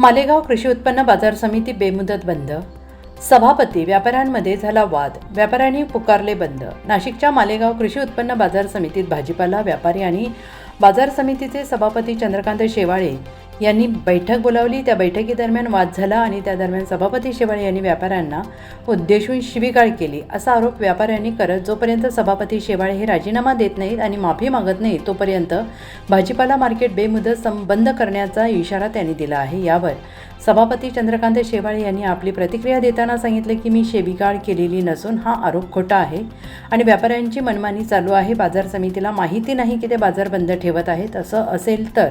मालेगाव कृषी उत्पन्न बाजार समिती बेमुदत बंद. सभापती व्यापाऱ्यांमध्ये झाला वाद. व्यापाऱ्यांनी पुकारले बंद. नाशिकच्या मालेगाव कृषी उत्पन्न बाजार समितीत भाजीपाला व्यापारी आणि बाजार समितीचे सभापती चंद्रकांत शेवाळे यांनी बैठक बोलावली. त्या बैठकीदरम्यान वाद झाला आणि त्या दरम्यान सभापती शेवाळे यांनी व्यापाऱ्यांना उद्देशून शिवीगाळ केली. असा आरोप व्यापाऱ्यांनी करत जोपर्यंत सभापती शेवाळे हे राजीनामा देत नाहीत आणि माफी मागत नाहीत तोपर्यंत भाजीपाला मार्केट बेमुदत सं बंद करण्याचा इशारा त्यांनी दिला आहे. यावर सभापती चंद्रकांत शेवाळे यांनी आपली प्रतिक्रिया देताना सांगितले की मी शेबिगाळ केलेली नसून हा आरोप खोटा आहे आणि व्यापाऱ्यांची मनमानी चालू आहे. बाजार समितीला माहिती नाही की ते बाजार बंद ठेवत आहेत. असं असेल तर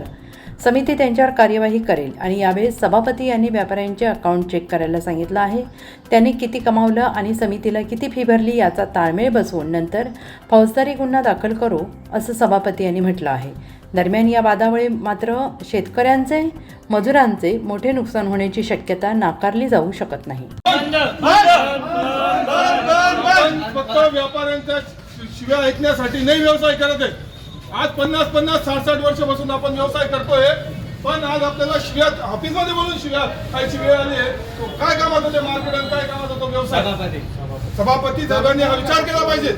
समिती त्यांच्यावर कार्यवाही करेल आणि यावेळेस सभापती यांनी व्यापाऱ्यांचे अकाउंट चेक करायला सांगितलं आहे त्यांनी किती कमावलं आणि समितीला किती फी भरली याचा ताळमेळ बसवून नंतर फौजदारी गुन्हा दाखल करू असं सभापती यांनी म्हटलं आहे दरम्यान या वादामुळे मात्र शेतकऱ्यांचे मजुरांचे मोठे नुकसान होण्याची शक्यता नाकारली जाऊ शकत नाही व्यापाऱ्यांच्या शिव्या ऐकण्यासाठी नाही व्यवसाय करत आहे आज पन्नास पन्नास साठ साठ वर्षापासून आपण व्यवसाय करतोय पण आज आपल्याला शिव्या ऑफिसमध्ये बोलून शिव्या काय शिव्या आली आहे. तो काय कामात होते मार्केट आणि काय कामात होतो व्यवसाय? सभापती. साहेबांनी हा विचार केला पाहिजे.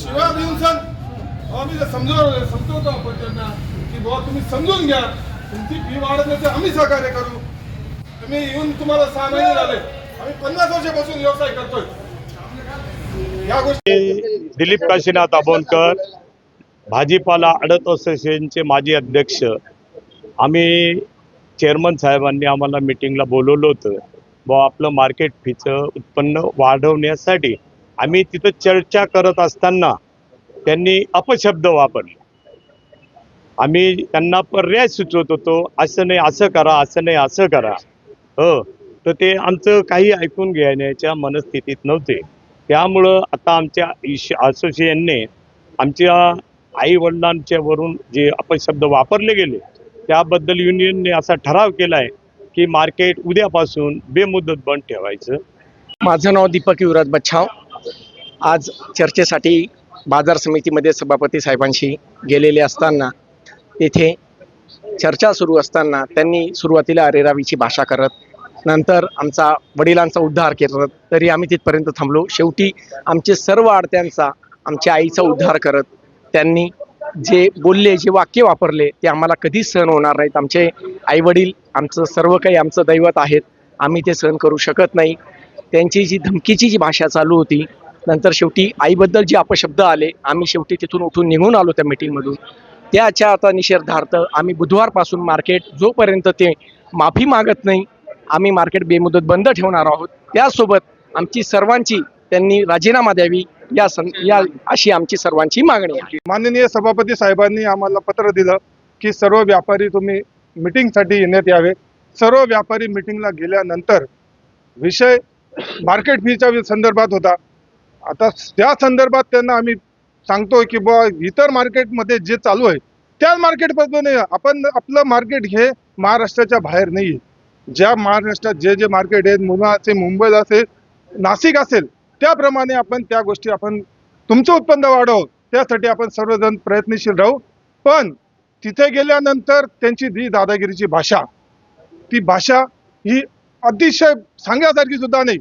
शिव्या देऊन आम्ही जर समजव समजवतो आपण त्यांना की बाबा तुम्ही समजून घ्या. तुमची फी वाढत नाही तर आम्ही सहकार्य करू. तुम्ही येऊन तुम्हाला सहा महिने झाले. आम्ही पन्नास वर्षापासून व्यवसाय करतोय. या गोष्टी दिलीप काशीनाथ आबोनकर भाजीपाला अडत असोसिएशनचे माजी अध्यक्ष आम्ही चेअरमन साहेबांनी आम्हाला मिटिंगला बोलवलं होतं. व आपलं मार्केट फीचं उत्पन्न वाढवण्यासाठी आम्ही तिथं चर्चा करत असताना त्यांनी अपशब्द वापरले. आम्ही त्यांना पर्याय सुचवत होतो असं नाही असं करा असं नाही असं करा. हो तर ते आमचं काही ऐकून घेण्याच्या मनस्थितीत नव्हते. त्यामुळं आता आमच्या इश असोसिएशनने आमच्या आई वडिलांच्या वरून जे अपशब्द वापरले गेले त्याबद्दल युनियनने असा ठराव केला आहे की मार्केट उद्यापासून बेमुदत बंद ठेवायचं. माझं नाव दीपक युवराज बच्छाव. आज चर्चेसाठी बाजार समितीमध्ये सभापती साहेबांशी गेलेले असताना तेथे चर्चा सुरू असताना त्यांनी सुरुवातीला अरेरावीची भाषा करत नंतर आमचा वडिलांचा उद्धार करत तरी आम्ही तिथपर्यंत थांबलो. शेवटी आमचे सर्व आडत्यांचा आमच्या आईचा उद्धार करत त्यांनी जे बोलले जे वाक्य वापरले ते आम्हाला कधीच सहन होणार नाहीत. आमचे आईवडील आमचं सर्व काही आमचं दैवत आहेत. आम्ही ते सहन करू शकत नाही. त्यांची जी धमकीची जी भाषा चालू होती नंतर शेवटी आईबद्दल जे अपशब्द आले आम्ही शेवटी तिथून उठून निघून आलो त्या मिटिंगमधून. त्याच्या आता निषेधार्थ आम्ही बुधवारपासून मार्केट जोपर्यंत ते माफी मागत नाही आम्ही मार्केट बेमुदत बंद ठेवणार आहोत. त्यासोबत आमची सर्वांची त्यांनी राजीनामा द्यावी. या सं या अशी आमची सर्वांची मागणी आहे. माननीय सभापती साहेबांनी आम्हाला पत्र दिलं की सर्व व्यापारी तुम्ही मिटिंगसाठी येण्यात यावे. सर्व व्यापारी मिटिंगला गेल्यानंतर विषय मार्केट फीच्या संदर्भात होता. आता त्या संदर्भात त्यांना आम्ही सांगतोय की बुवा इतर मार्केटमध्ये जे चालू आहे त्या मार्केटमध्ये आपण आपलं मार्केट हे महाराष्ट्राच्या बाहेर नाही आहे. ज्या महाराष्ट्रात जे जे मार्केट आहेत मुंबई असेल असेल नाशिक असेल त्याप्रमाणे आपण त्या गोष्टी आपण तुमचं उत्पन्न वाढव त्यासाठी आपण सर्वजण प्रयत्नशील राहू. पण तिथे गेल्यानंतर त्यांची जी दादागिरीची भाषा ती भाषा ही अतिशय सांगण्यासारखी सुद्धा नाही.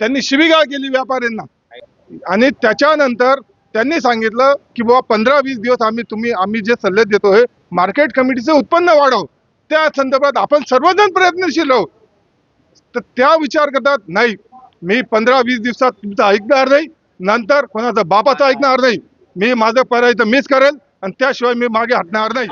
त्यांनी शिबिगाळ केली व्यापाऱ्यांना. आणि त्याच्यानंतर त्यांनी सांगितलं की बाबा पंधरा वीस दिवस आम्ही तुम्ही आम्ही जे सल्ले देतोय मार्केट कमिटीचं उत्पन्न वाढव. त्या संदर्भात आपण सर्वजण प्रयत्नशील राहू. तर त्या विचार करतात नाही मी पंधरा वीस दिवसात तुमचं ऐकणार नाही. नंतर कोणाचं बापाचं ऐकणार नाही. मी माझं करायचं मीच करेल आणि त्याशिवाय मी मागे हटणार नाही.